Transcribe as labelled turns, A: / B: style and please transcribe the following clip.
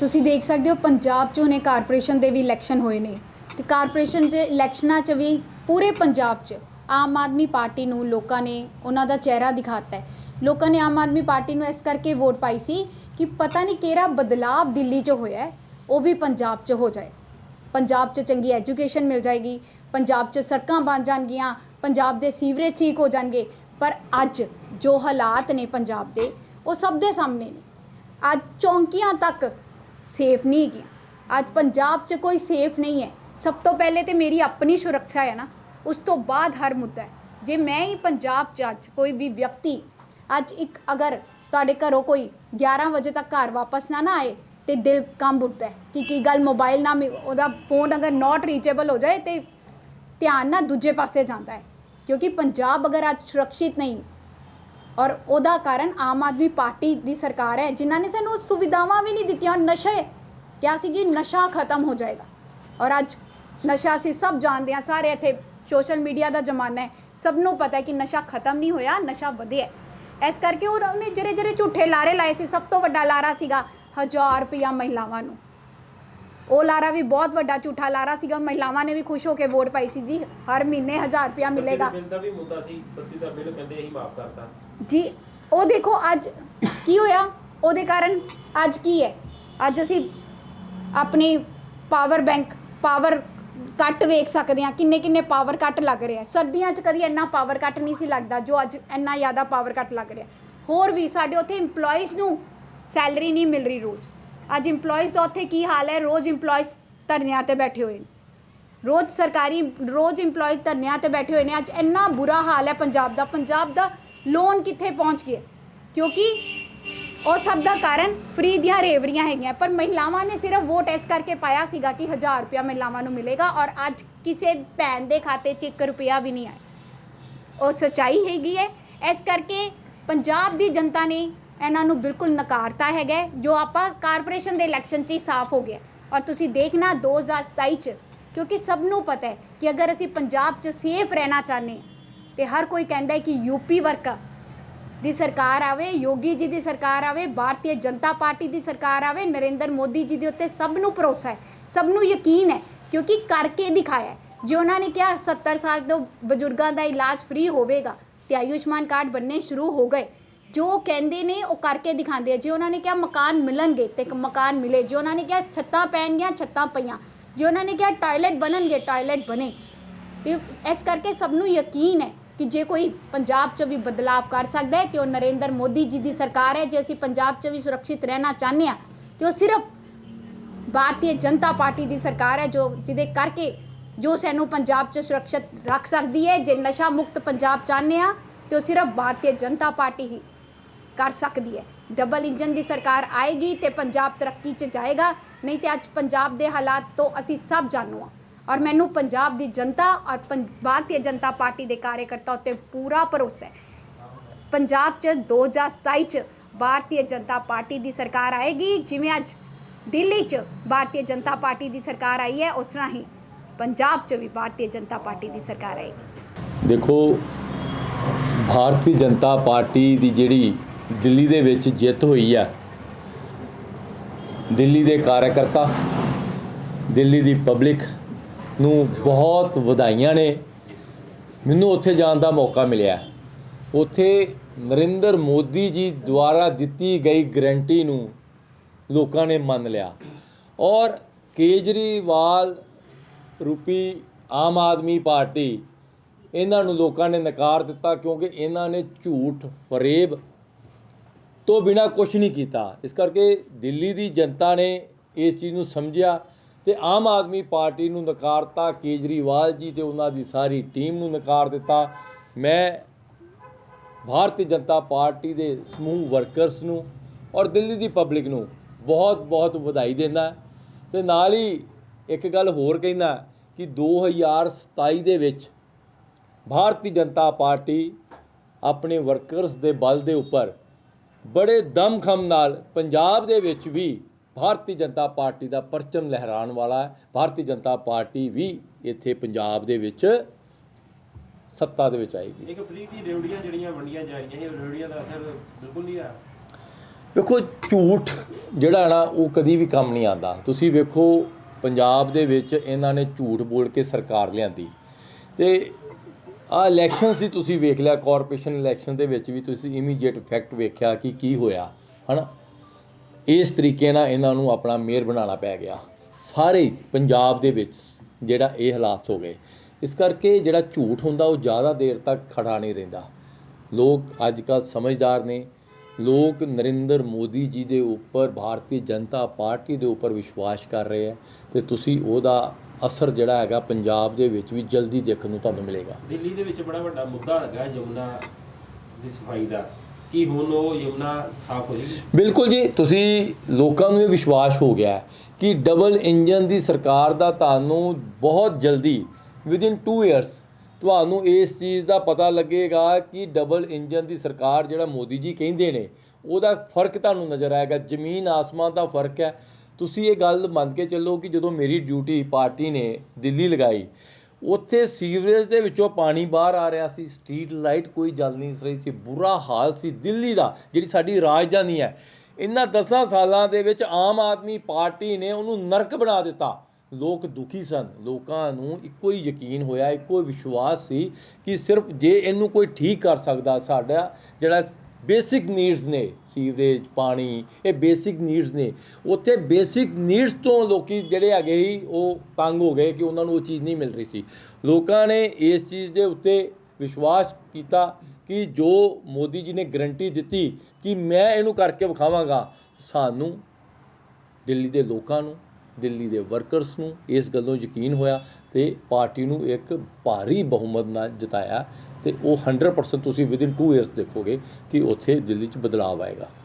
A: ਤੁਸੀਂ ਦੇਖ ਸਕਦੇ ਹੋ ਪੰਜਾਬ 'ਚ ਹੁਣੇ ਕਾਰਪੋਰੇਸ਼ਨ ਦੇ ਵੀ ਇਲੈਕਸ਼ਨ ਹੋਏ ਨੇ ਤੇ ਕਾਰਪੋਰੇਸ਼ਨ ਦੇ ਇਲੈਕਸ਼ਨਾਂ 'ਚ ਵੀ ਪੂਰੇ ਪੰਜਾਬ 'ਚ ਆਮ ਆਦਮੀ ਪਾਰਟੀ ਨੂੰ ਲੋਕਾਂ ਨੇ ਉਹਨਾਂ ਦਾ ਚਿਹਰਾ ਦਿਖਾਤਾ ਹੈ। ਲੋਕਾਂ ਨੇ ਆਮ ਆਦਮੀ ਪਾਰਟੀ ਨੂੰ ਇਸ ਕਰਕੇ ਵੋਟ ਪਾਈ ਸੀ ਕਿ ਪਤਾ ਨਹੀਂ ਕਿਹੜਾ ਬਦਲਾਵ ਦਿੱਲੀ 'ਚ ਹੋਇਆ ਹੈ, ਉਹ ਵੀ ਪੰਜਾਬ 'ਚ ਹੋ ਜਾਏ। ਪੰਜਾਬ 'ਚ ਚੰਗੀ ਐਜੂਕੇਸ਼ਨ ਮਿਲ ਜਾਏਗੀ, ਪੰਜਾਬ 'ਚ ਸੜਕਾਂ ਬਣ ਜਾਣਗੀਆਂ, ਪੰਜਾਬ ਦੇ ਸੀਵਰੇਜ ਠੀਕ ਹੋ ਜਾਣਗੇ, ਪਰ ਅੱਜ ਜੋ ਹਾਲਾਤ ਨੇ ਪੰਜਾਬ ਦੇ, ਉਹ ਸਭ ਦੇ ਸਾਹਮਣੇ ਨੇ। ਅੱਜ ਚੌਂਕੀਆਂ ਤੱਕ ਸੇਫ ਨਹੀਂ ਹੈਗੀਆਂ ਅੱਜ ਪੰਜਾਬ 'ਚ ਕੋਈ ਸੇਫ ਨਹੀਂ ਹੈ। ਸਭ ਤੋਂ ਪਹਿਲੇ ਤੇ ਮੇਰੀ ਆਪਣੀ ਸੁਰੱਖਿਆ ਹੈ ਨਾ। ਉਸ ਤੋਂ ਬਾਅਦ ਹਰ ਮੁੱਦਾ ਹੈ। ਜੇ ਮੈਂ ਹੀ ਪੰਜਾਬ 'ਚ ਅੱਜ ਕੋਈ ਵੀ ਵਿਅਕਤੀ ਅੱਜ ਇੱਕ ਅਗਰ ਤੁਹਾਡੇ ਘਰੋਂ ਕੋਈ 11 ਵਜੇ ਤੱਕ ਘਰ ਵਾਪਸ ਨਾ ਨਾ ਆਏ ਤੇ ਦਿਲ ਕੰਬ ਉੱਠਦਾ ਹੈ ਕਿ ਕੀ ਗੱਲ ਮੋਬਾਈਲ ਨਾ ਮਿ- ਉਹਦਾ ਫੋਨ ਅਗਰ ਨਾਟ ਰੀਚੇਬਲ ਹੋ ਜਾਏ ਤੇ ਧਿਆਨ ਨਾ ਦੂਜੇ ਪਾਸੇ ਜਾਂਦਾ ਹੈ। ਕਿਉਂਕਿ ਪੰਜਾਬ ਅਗਰ ਅੱਜ ਸੁਰੱਖਿਅਤ ਨਹੀਂ ਔਰ ਉਹਦਾ ਕਾਰਨ ਆਮ ਆਦਮੀ ਪਾਰਟੀ ਦੀ ਸਰਕਾਰ ਹੈ ਜਿਨ੍ਹਾਂ ਨੇ ਸਾਨੂੰ ਸੁਵਿਧਾਵਾਂ ਵੀ ਨਹੀਂ ਦਿੱਤੀਆਂ ਨਸ਼ੇ। ਕਿਹਾ ਸੀ ਕਿ ਨਸ਼ਾ ਖਤਮ ਹੋ ਜਾਏਗਾ। ਔਰ ਅੱਜ ਨਸ਼ਾ ਅਸੀਂ ਸਭ ਜਾਣਦੇ ਹਾਂ ਸਾਰੇ ਇੱਥੇ ਸੋਸ਼ਲ ਮੀਡੀਆ ਦਾ ਜ਼ਮਾਨਾ ਹੈ। ਸਭ ਨੂੰ ਪਤਾ ਹੈ ਕਿ ਨਸ਼ਾ ਖਤਮ ਨਹੀਂ ਹੋਇਆ ਨਸ਼ਾ ਵਧਿਆ। ਇਸ ਕਰਕੇ ਉਹ ਉਹਨੇ ਜਿਹੜੇ ਜਿਹੜੇ ਝੂਠੇ ਲਾਰੇ ਲਾਏ ਸੀ। ਸਭ ਤੋਂ ਵੱਡਾ ਲਾਰਾ ਸੀਗਾ 1000 ਰੁਪਇਆ ਮਹਿਲਾਵਾਂ ਨੂੰ। ਉਹ ਲਾਰਾ ਵੀ ਬਹੁਤ ਵੱਡਾ ਝੂਠਾ ਲਾਰਾ ਸੀਗਾ। ਮਹਿਲਾਵਾਂ ਨੇ ਵੀ ਖੁਸ਼ ਹੋ ਕੇ ਵੋਟ ਪਾਈ ਸੀ ਜੀ। ਹਰ ਮਹੀਨੇ 1000 ਰੁਪਇਆ ਮਿਲੇਗਾ।
B: ਬਿੱਲ ਦਾ ਵੀ ਮੁੱਦਾ ਸੀ। ਬੱਤੀ ਦਾ ਬਿੱਲ ਕਹਿੰਦੇ ਅਸੀਂ ਮਾਫ ਕਰਤਾ।
A: ਜੀ, ਉਹ ਦੇਖੋ ਅੱਜ ਕੀ ਹੋਇਆ? ਉਹਦੇ ਕਾਰਨ ਅੱਜ ਕੀ ਹੈ? ਅੱਜ ਅਸੀਂ ਆਪਣੀ ਪਾਵਰ ਬੈਂਕ ਪਾਵਰ ਕੱਟ ਵੇਖ ਸਕਦੇ ਹਾਂ, ਕਿੰਨੇ ਕਿੰਨੇ ਪਾਵਰ ਕੱਟ ਲੱਗ ਰਿਹਾ ਸਰਦੀਆਂ 'ਚ ਕਦੀ ਇੰਨਾ ਪਾਵਰ ਕੱਟ ਨਹੀਂ ਸੀ ਲੱਗਦਾ ਜੋ ਅੱਜ ਇੰਨਾ ਜ਼ਿਆਦਾ ਪਾਵਰ ਕੱਟ ਲੱਗ ਰਿਹਾ ਹੋਰ ਵੀ ਸਾਡੇ ਉੱਥੇ EMPLOYEES ਨੂੰ ਸੈਲਰੀ ਨਹੀਂ ਮਿਲ ਰਹੀ ਰੋਜ਼। ਅੱਜ EMPLOYEES ਦਾ ਉੱਥੇ ਕੀ ਹਾਲ ਹੈ? ਰੋਜ਼ EMPLOYEES ਧਰਨਿਆਂ ਤੇ ਬੈਠੇ ਹੋਏ ਨੇ। ਰੋਜ਼ ਸਰਕਾਰੀ, ਰੋਜ਼ EMPLOYEE ਧਰਨਿਆਂ ਤੇ ਬੈਠੇ ਹੋਏ ਨੇ। ਅੱਜ ਇੰਨਾ ਬੁਰਾ ਹਾਲ ਹੈ ਪੰਜਾਬ ਦਾ। ਪੰਜਾਬ ਦਾ ਲੋਨ ਕਿੱਥੇ ਪਹੁੰਚ ਗਿਆ ਕਿਉਂਕਿ ਉਹ ਸਭ ਦਾ ਕਾਰਨ ਫ੍ਰੀ ਦੀਆਂ ਰੇਵਰੀਆਂ ਹੈਗੀਆਂ। ਪਰ ਮਹਿਲਾਵਾਂ ਨੇ ਸਿਰਫ ਵੋਟ ਇਸ ਕਰਕੇ ਪਾਇਆ ਸੀਗਾ ਕਿ 1000 ਰੁਪਇਆ ਮਹਿਲਾਵਾਂ ਨੂੰ ਮਿਲੇਗਾ ਔਰ ਅੱਜ ਕਿਸੇ ਭੈਣ ਦੇ ਖਾਤੇ 'ਚ 1 ਰੁਪਿਆ ਵੀ ਨਹੀਂ ਆਇਆ। ਉਹ ਸੱਚਾਈ ਹੈਗੀ ਹੈ। ਇਸ ਕਰਕੇ ਪੰਜਾਬ ਦੀ ਜਨਤਾ ਨੇ ਇਹਨਾਂ ਨੂੰ ਬਿਲਕੁਲ ਨਕਾਰਤਾ ਹੈਗਾ ਜੋ ਆਪਾਂ ਕਾਰਪੋਰੇਸ਼ਨ ਦੇ ਇਲੈਕਸ਼ਨ 'ਚ ਹੀ ਸਾਫ਼ ਹੋ ਗਿਆ ਔਰ ਤੁਸੀਂ ਦੇਖਣਾ 2027 'ਚ, ਕਿਉਂਕਿ ਸਭ ਨੂੰ ਪਤਾ ਹੈ ਕਿ ਅਗਰ ਅਸੀਂ ਪੰਜਾਬ 'ਚ ਸੇਫ ਰਹਿਣਾ ਚਾਹੁੰਦੇ ਤੇ ਹਰ ਕੋਈ ਕਹਿੰਦਾ ਹੈ ਕਿ ਯੂਪੀ ਵਰਕਾ ਦੀ ਸਰਕਾਰ ਆਵੇ, ਯੋਗੀ ਜੀ ਦੀ ਸਰਕਾਰ ਆਵੇ, ਭਾਰਤੀ ਜਨਤਾ ਪਾਰਟੀ ਦੀ ਸਰਕਾਰ ਆਵੇ, ਨਰਿੰਦਰ ਮੋਦੀ ਜੀ ਦੇ ਉੱਤੇ ਸਭ ਨੂੰ ਭਰੋਸਾ ਹੈ, ਸਭ ਨੂੰ ਯਕੀਨ ਹੈ, ਕਿਉਂਕਿ ਕਰਕੇ ਦਿਖਾਇਆ ਜੇ ਉਹਨਾਂ ਨੇ ਕਿਹਾ 70 ਸਾਲ ਤੋਂ ਬਜ਼ੁਰਗਾਂ ਦਾ ਇਲਾਜ ਫ੍ਰੀ ਹੋਵੇਗਾ ਤੇ ਆਯੁਸ਼ਮਾਨ ਕਾਰਡ ਬੰਨੇ ਸ਼ੁਰੂ ਹੋ ਗਏ, ਜੋ ਉਹ ਕਹਿੰਦੇ ਨੇ ਉਹ ਕਰਕੇ ਦਿਖਾਉਂਦੇ ਆ। ਜੇ ਉਹਨਾਂ ਨੇ ਕਿਹਾ ਮਕਾਨ ਮਿਲਣਗੇ ਤੇ ਮਕਾਨ ਮਿਲੇ, ਜੇ ਉਹਨਾਂ ਨੇ ਕਿਹਾ ਛੱਤਾਂ ਪੈਣਗੀਆਂ, ਛੱਤਾਂ ਪਈਆਂ, ਜੇ ਉਹਨਾਂ ਨੇ ਕਿਹਾ ਟਾਇਲਟ ਬਣਨਗੇ ਟਾਇਲਟ ਬਣੇ। ਤੇ ਇਸ ਕਰਕੇ ਸਭ ਨੂੰ ਯਕੀਨ ਹੈ ਕਿ ਜੇ ਕੋਈ ਪੰਜਾਬ 'ਚ ਵੀ ਬਦਲਾਵ ਕਰ ਸਕਦਾ ਹੈ ਤੇ ਉਹ ਨਰਿੰਦਰ ਮੋਦੀ ਜੀ ਦੀ ਸਰਕਾਰ ਹੈ, ਜੇ ਅਸੀਂ ਪੰਜਾਬ 'ਚ ਵੀ ਸੁਰੱਖਿਅਤ ਰਹਿਣਾ ਚਾਹੁੰਦੇ ਹਾਂ, ਤੇ ਉਹ ਸਿਰਫ ਭਾਰਤੀ ਜਨਤਾ ਪਾਰਟੀ ਦੀ ਸਰਕਾਰ ਹੈ ਜੋ ਜਿਹਦੇ ਕਰਕੇ ਜੋ ਸਾਨੂੰ ਪੰਜਾਬ 'ਚ ਸੁਰੱਖਿਅਤ ਰੱਖ ਸਕਦੀ ਹੈ, ਜੇ ਨਸ਼ਾ ਮੁਕਤ ਪੰਜਾਬ ਚਾਹੁੰਦੇ ਆ ਤੇ ਉਹ ਸਿਰਫ ਭਾਰਤੀ ਜਨਤਾ ਪਾਰਟੀ ਹੀ ਕਰ ਸਕਦੀ ਹੈ। ਡਬਲ ਇੰਜਨ ਦੀ ਸਰਕਾਰ ਆਏਗੀ ਤੇ ਪੰਜਾਬ ਤਰੱਕੀ 'ਚ ਜਾਏਗਾ, ਨਹੀਂ ਤੇ ਅੱਜ ਪੰਜਾਬ ਦੇ ਹਾਲਾਤ ਤੋਂ ਅਸੀਂ ਸਭ ਜਾਣੂ ਹਾਂ। ਔਰ ਮੈਨੂੰ ਪੰਜਾਬ ਦੀ ਜਨਤਾ ਔਰ ਪੰ- ਭਾਰਤੀ ਜਨਤਾ ਪਾਰਟੀ ਦੇ ਕਾਰਜਕਰਤਾ ਉੱਤੇ ਪੂਰਾ ਭਰੋਸਾ ਹੈ। ਪੰਜਾਬ 'ਚ 2027 'ਚ ਭਾਰਤੀ ਜਨਤਾ ਪਾਰਟੀ ਦੀ ਸਰਕਾਰ ਆਏਗੀ, ਜਿਵੇਂ ਅੱਜ ਦਿੱਲੀ 'ਚ ਭਾਰਤੀ ਜਨਤਾ ਪਾਰਟੀ ਦੀ ਸਰਕਾਰ ਆਈ ਹੈ, ਉਸ ਤਰ੍ਹਾਂ ਹੀ ਪੰਜਾਬ 'ਚ ਵੀ ਭਾਰਤੀ ਜਨਤਾ ਪਾਰਟੀ ਦੀ ਸਰਕਾਰ ਆਏਗੀ।
C: ਦੇਖੋ, ਭਾਰਤੀ ਜਨਤਾ ਪਾਰਟੀ ਦੀ ਜਿਹੜੀ ਦਿੱਲੀ ਦੇ ਵਿੱਚ ਜਿੱਤ ਹੋਈ ਆ ਦਿੱਲੀ ਦੇ ਕਾਰਜਕਰਤਾ ਦਿੱਲੀ ਦੀ ਪਬਲਿਕ ਨੂੰ ਬਹੁਤ ਵਧਾਈਆਂ ਨੇ। ਮੈਨੂੰ ਉੱਥੇ ਜਾਣ ਦਾ ਮੌਕਾ ਮਿਲਿਆ। ਉੱਥੇ ਨਰਿੰਦਰ ਮੋਦੀ ਜੀ ਦੁਆਰਾ ਦਿੱਤੀ ਗਈ ਗਰੰਟੀ ਨੂੰ ਲੋਕਾਂ ਨੇ ਮੰਨ ਲਿਆ। ਔਰ ਕੇਜਰੀਵਾਲ ਰੂਪੀ ਆਮ ਆਦਮੀ ਪਾਰਟੀ ਇਹਨਾਂ ਨੂੰ ਲੋਕਾਂ ਨੇ ਨਕਾਰ ਦਿੱਤਾ ਕਿਉਂਕਿ ਇਹਨਾਂ ਨੇ ਝੂਠ, ਫਰੇਬ ਤੋਂ ਬਿਨਾ ਕੁਝ ਨਹੀਂ ਕੀਤਾ। ਇਸ ਕਰਕੇ ਦਿੱਲੀ ਦੀ ਜਨਤਾ ਨੇ ਇਸ ਚੀਜ਼ ਨੂੰ ਸਮਝਿਆ। ਤੇ ਆਮ ਆਦਮੀ ਪਾਰਟੀ ਨੂੰ ਨਕਾਰਤਾ, ਕੇਜਰੀਵਾਲ ਜੀ ਤੇ ਉਹਨਾਂ ਦੀ ਸਾਰੀ ਟੀਮ ਨੂੰ ਨਕਾਰ ਦਿੱਤਾ। ਮੈਂ ਭਾਰਤੀ ਜਨਤਾ ਪਾਰਟੀ ਦੇ ਸਮੂਹ ਵਰਕਰਸ ਨੂੰ ਔਰ ਦਿੱਲੀ ਦੀ ਪਬਲਿਕ ਨੂੰ ਬਹੁਤ ਬਹੁਤ ਵਧਾਈ ਦਿੰਦਾ। ਤੇ ਨਾਲ ਹੀ ਇੱਕ ਗੱਲ ਹੋਰ ਕਹਿੰਦਾ ਕਿ 2027 ਦੇ ਵਿੱਚ ਭਾਰਤੀ ਜਨਤਾ ਪਾਰਟੀ ਆਪਣੇ ਵਰਕਰਸ ਦੇ ਬਲ ਦੇ ਉੱਪਰ ਬੜੇ ਦਮਖਮ ਨਾਲ ਪੰਜਾਬ ਦੇ ਵਿੱਚ ਵੀ ਭਾਰਤੀ ਜਨਤਾ ਪਾਰਟੀ ਦਾ ਪਰਚਮ ਲਹਿਰਾਉਣ ਵਾਲਾ ਹੈ। ਭਾਰਤੀ ਜਨਤਾ ਪਾਰਟੀ ਵੀ ਇੱਥੇ ਪੰਜਾਬ ਦੇ ਵਿੱਚ ਸੱਤਾ ਦੇ ਵਿੱਚ ਆਏਗੀ।
B: ਇੱਕ ਫ੍ਰੀ ਦੀ ਰੇਵੜੀਆਂ ਜਿਹੜੀਆਂ ਵੰਡੀਆਂ ਜਾ ਰਹੀਆਂ ਉਹ ਰੇਵੜੀਆਂ ਦਾ ਅਸਰ ਬਿਲਕੁਲ ਨਹੀਂ ਆ
C: ਵੇਖੋ ਝੂਠ ਜਿਹੜਾ ਨਾ ਉਹ ਕਦੀ ਵੀ ਕੰਮ ਨਹੀਂ ਆਉਂਦਾ। ਤੁਸੀਂ ਵੇਖੋ ਪੰਜਾਬ ਦੇ ਵਿੱਚ ਇਹਨਾਂ ਨੇ ਝੂਠ ਬੋਲ ਕੇ ਸਰਕਾਰ ਲਿਆਂਦੀ। ਤੇ ਆ ਇਲੈਕਸ਼ਨ ਸੀ ਤੁਸੀਂ ਵੇਖ ਲਿਆ ਕਾਰਪੋਰੇਸ਼ਨ ਇਲੈਕਸ਼ਨ ਦੇ ਵਿੱਚ ਵੀ ਤੁਸੀਂ ਇਮੀਡੀਏਟ ਇਫੈਕਟ ਵੇਖਿਆ ਕਿ ਕੀ ਹੋਇਆ ਹਨਾ? ਇਸ ਤਰੀਕੇ ਨਾਲ ਇਹਨਾਂ ਨੂੰ ਆਪਣਾ ਮੇਅਰ ਬਣਾਉਣਾ ਪੈ ਗਿਆ। ਸਾਰੇ ਪੰਜਾਬ ਦੇ ਵਿੱਚ ਜਿਹੜਾ ਇਹ ਹਾਲਾਤ ਹੋ ਗਏ। ਇਸ ਕਰਕੇ ਜਿਹੜਾ ਝੂਠ ਹੁੰਦਾ, ਉਹ ਜ਼ਿਆਦਾ ਦੇਰ ਤੱਕ ਖੜਾ ਨਹੀਂ ਰਹਿੰਦਾ। ਲੋਕ ਅੱਜ ਕੱਲ੍ਹ ਸਮਝਦਾਰ ਨੇ। ਲੋਕ ਨਰਿੰਦਰ ਮੋਦੀ ਜੀ ਦੇ ਉੱਪਰ, ਭਾਰਤੀ ਜਨਤਾ ਪਾਰਟੀ ਦੇ ਉੱਪਰ ਵਿਸ਼ਵਾਸ ਕਰ ਰਹੇ ਹੈ ਤੇ ਤੁਸੀਂ ਉਹਦਾ ਅਸਰ ਜਿਹੜਾ ਹੈਗਾ ਪੰਜਾਬ ਦੇ ਵਿੱਚ ਵੀ ਜਲਦੀ ਦੇਖਣ ਨੂੰ ਤੁਹਾਨੂੰ ਮਿਲੇਗਾ।
B: ਦਿੱਲੀ ਦੇ ਵਿੱਚ ਬੜਾ ਵੱਡਾ ਮੁੱਦਾ ਹੈਗਾ, ਯਮੁਨਾ ਦੀ ਸਫ਼ਾਈ ਦਾ। ਕਿ ਹੁਣ ਉਹ ਯਮੁਨਾ ਸਾਫ਼ ਹੋ ਜਾਏਗੀ
C: ਬਿਲਕੁਲ ਜੀ, ਤੁਸੀਂ ਲੋਕਾਂ ਨੂੰ ਇਹ ਵਿਸ਼ਵਾਸ ਹੋ ਗਿਆ ਕਿ ਡਬਲ ਇੰਜਨ ਦੀ ਸਰਕਾਰ ਦਾ ਤੁਹਾਨੂੰ ਬਹੁਤ ਜਲਦੀ ਵਿਦਿਨ 2 ਇਅਰਸ ਤੁਹਾਨੂੰ ਇਸ ਚੀਜ਼ ਦਾ ਪਤਾ ਲੱਗੇਗਾ ਕਿ ਡਬਲ ਇੰਜਨ ਦੀ ਸਰਕਾਰ ਜਿਹੜਾ ਮੋਦੀ ਜੀ ਕਹਿੰਦੇ ਨੇ, ਉਹਦਾ ਫ਼ਰਕ ਤੁਹਾਨੂੰ ਨਜ਼ਰ ਆਏਗਾ, ਜ਼ਮੀਨ ਆਸਮਾਨ ਦਾ ਫ਼ਰਕ ਹੈ। ਤੁਸੀਂ ਇਹ ਗੱਲ ਮੰਨ ਕੇ ਚੱਲੋ ਕਿ ਜਦੋਂ ਮੇਰੀ ਡਿਊਟੀ ਪਾਰਟੀ ਨੇ ਦਿੱਲੀ ਲਗਾਈ ਉੱਥੇ ਸੀਵਰੇਜ ਦੇ ਵਿੱਚੋਂ ਪਾਣੀ ਬਾਹਰ ਆ ਰਿਹਾ ਸੀ, ਸਟਰੀਟ ਲਾਈਟ ਕੋਈ ਜਲ ਨਹੀਂ ਰਹੀ ਸੀ, ਬੁਰਾ ਹਾਲ ਸੀ ਦਿੱਲੀ ਦਾ, ਜਿਹੜੀ ਸਾਡੀ ਰਾਜਧਾਨੀ ਹੈ। ਇਹਨਾਂ 10 ਸਾਲਾਂ ਦੇ ਵਿੱਚ ਆਮ ਆਦਮੀ ਪਾਰਟੀ ਨੇ ਉਹਨੂੰ ਨਰਕ ਬਣਾ ਦਿੱਤਾ। ਲੋਕ ਦੁਖੀ ਸਨ, ਲੋਕਾਂ ਨੂੰ ਇੱਕੋ ਹੀ ਯਕੀਨ ਹੋਇਆ, ਇੱਕੋ ਹੀ ਵਿਸ਼ਵਾਸ ਸੀ ਕਿ ਸਿਰਫ ਜੇ ਇਹਨੂੰ ਕੋਈ ਠੀਕ ਕਰ ਸਕਦਾ, ਸਾਡਾ ਜਿਹੜਾ ਬੇਸਿਕ ਨੀਡਸ ਨੇ, ਸੀਵਰੇਜ, ਪਾਣੀ, ਇਹ ਬੇਸਿਕ ਨੀਡਸ ਨੇ। ਉੱਥੇ ਬੇਸਿਕ ਨੀਡਸ ਤੋਂ ਲੋਕੀ ਜਿਹੜੇ ਹੈਗੇ ਸੀ, ਉਹ ਤੰਗ ਹੋ ਗਏ ਕਿ ਉਹਨਾਂ ਨੂੰ ਉਹ ਚੀਜ਼ ਨਹੀਂ ਮਿਲ ਰਹੀ ਸੀ। ਲੋਕਾਂ ਨੇ ਇਸ ਚੀਜ਼ ਦੇ ਉੱਤੇ ਵਿਸ਼ਵਾਸ ਕੀਤਾ ਕਿ ਜੋ ਮੋਦੀ ਜੀ ਨੇ ਗਰੰਟੀ ਦਿੱਤੀ ਕਿ ਮੈਂ ਇਹਨੂੰ ਕਰਕੇ ਵਿਖਾਵਾਂਗਾ, ਸਾਨੂੰ, ਦਿੱਲੀ ਦੇ ਲੋਕਾਂ ਨੂੰ ਦਿੱਲੀ ਦੇ ਵਰਕਰਸ ਨੂੰ ਇਸ ਗੱਲੋਂ ਯਕੀਨ ਹੋਇਆ ਤੇ ਪਾਰਟੀ ਨੂੰ ਇੱਕ ਭਾਰੀ ਬਹੁਮਤ ਨਾਲ ਜਿਤਾਇਆ ਤੇ ਉਹ 100% ਤੁਸੀਂ ਵਿਦਿਨ 2 ਇਅਰਸ ਦੇਖੋਗੇ ਕਿ ਉੱਥੇ ਦਿੱਲੀ 'ਚ ਬਦਲਾਅ ਆਏਗਾ।